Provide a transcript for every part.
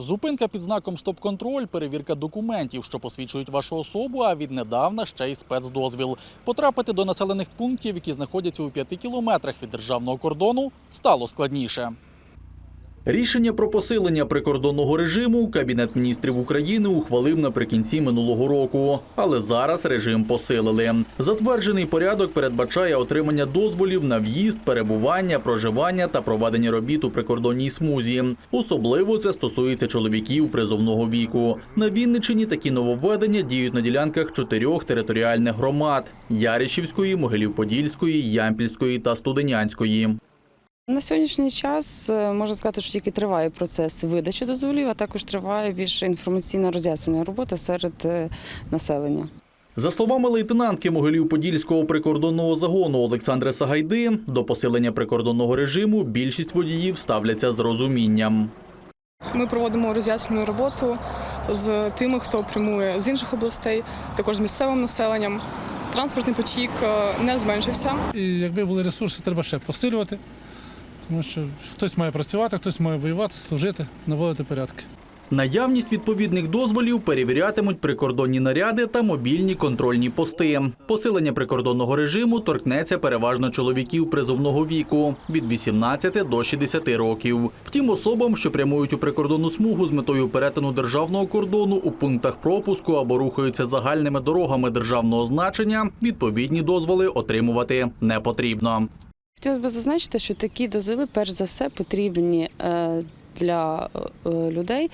Зупинка під знаком стоп-контроль, перевірка документів, що посвідчують вашу особу, а віднедавна ще й спецдозвіл. Потрапити до населених пунктів, які знаходяться у п'яти кілометрах від державного кордону, стало складніше. Рішення про посилення прикордонного режиму Кабінет міністрів України ухвалив наприкінці минулого року, але зараз режим посилили. Затверджений порядок передбачає отримання дозволів на в'їзд, перебування, проживання та проведення робіт у прикордонній смузі. Особливо це стосується чоловіків призовного віку. На Вінниччині такі нововведення діють на ділянках чотирьох територіальних громад: Яричівської, Могилів-Подільської, Ямпільської та Студенянської. На сьогоднішній час е, можна сказати, що тільки триває процес видачі дозволів, а також триває більш інформаційна роз'яснення робота серед е, населення. За словами лейтенантки Могилів-Подільського прикордонного загону Олександри Сагайди, до посилення прикордонного режиму більшість водіїв ставляться з розумінням. Ми проводимо роз'яснювальну роботу з тими, хто прямує з інших областей, також з місцевим населенням. Транспортний потік е, не зменшився. І якби були ресурси, треба ще посилювати, тому що хтось має працювати, хтось має воювати, служити, наводити порядки. Наявність відповідних дозволів перевірятимуть прикордонні наряди та мобільні контрольні пости. Посилення прикордонного режиму торкнеться переважно чоловіків призовного віку від 18 до 60 років. Втім, особам, що прямують у прикордонну смугу з метою перетину державного кордону у пунктах пропуску або рухаються загальними дорогами державного значення, відповідні дозволи отримувати не потрібно. Хотілося б зазначити, що такі дозволи, перш за все, потрібні е, для е, людей,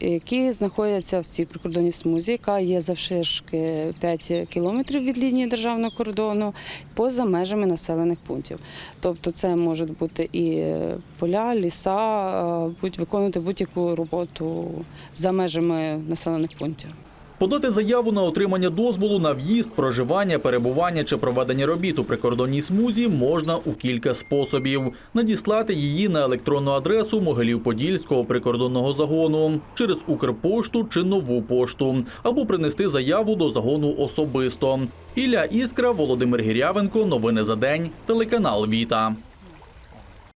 які знаходяться в цій прикордонній смузі, яка є завширшки 5 кілометрів від лінії державного кордону, поза межами населених пунктів. Тобто це можуть бути і поля, ліса, е, будь виконувати будь-яку роботу за межами населених пунктів. Подати заяву на отримання дозволу на в'їзд, проживання, перебування чи проведення робіт у прикордонній смузі можна у кілька способів: надіслати її на електронну адресу Могилів-Подільського прикордонного загону через Укрпошту чи нову пошту, або принести заяву до загону особисто. Ілля Іскра, Володимир Гірявенко. Новини за день. Телеканал Віта.